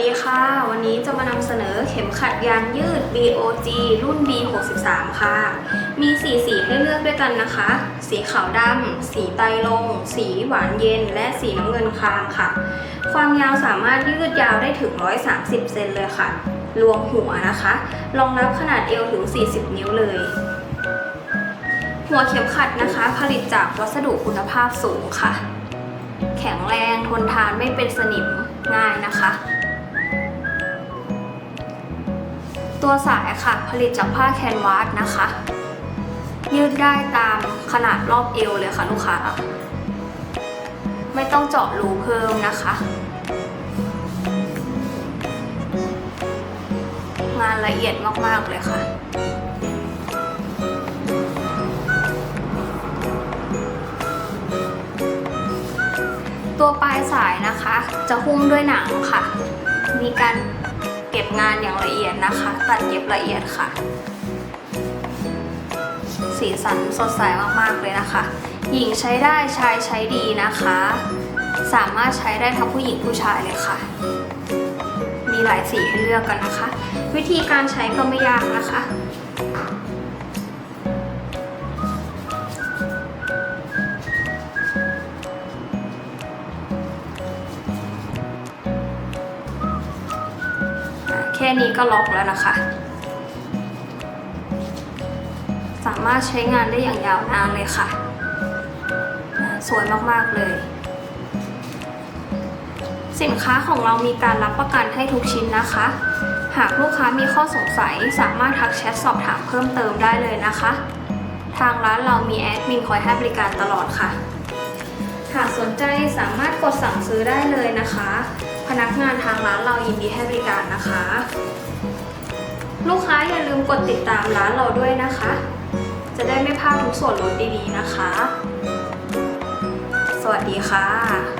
ดีค่ะ วันนี้จะมานำเสนอเข็มขัดยางยืด BOG รุ่น B63 ค่ะ มีสีสีให้เลือกด้วยกันนะคะ สีขาวดำ สีไตลง สีหวานเย็น และสีน้ำเงินครามค่ะ ความยาวสามารถยืดยาวได้ถึง 130 เซนเลยค่ะ รวมหัวนะคะรองรับขนาดเอวถึง 40 นิ้วเลย หัวเข็มขัดนะคะ ผลิตจากวัสดุคุณภาพสูงค่ะ แข็งแรงทนทานไม่เป็นสนิมง่ายนะคะ ตัวสายค่ะ ผลิตจากผ้าแคนวาสนะคะ ยืดได้ตามขนาดรอบเอวเลยค่ะลูกค้า ไม่ต้องเจาะรูเพิ่มนะคะ งานละเอียดมาก ๆ เลยค่ะตัวปลายสายนะคะ จะหุ้มด้วยหนังค่ะ มีการ เก็บงานอย่างละเอียดนะคะ ตัดเย็บละเอียดค่ะ สีสันสดใสมากๆเลยนะคะ หญิงใช้ได้ชายใช้ดีนะคะ สามารถใช้ได้ทั้งผู้หญิงผู้ชายเลยค่ะ มีหลายสีให้เลือกกันนะคะ วิธีการใช้ก็ไม่ยากนะคะ นี้ก็ล็อกแล้วนะคะ สามารถใช้งานได้อย่างยาวนานเลยค่ะ สวยมากๆเลย สินค้าของเรามีการรับประกันให้ทุกชิ้นนะคะ หากลูกค้ามีข้อสงสัยสามารถทักแชทสอบถามเพิ่มเติมได้เลยนะคะ ทางร้านเรามีแอดมินคอยให้บริการตลอดค่ะ หากสนใจสามารถกดสั่งซื้อได้เลยนะคะ พนักงานทางร้านเรายินดีให้บริการนะคะ ลูกค้าอย่าลืมกดติดตามร้านเราด้วยนะคะ จะได้ไม่พลาดทุกส่วนลดดีๆนะคะ สวัสดีค่ะ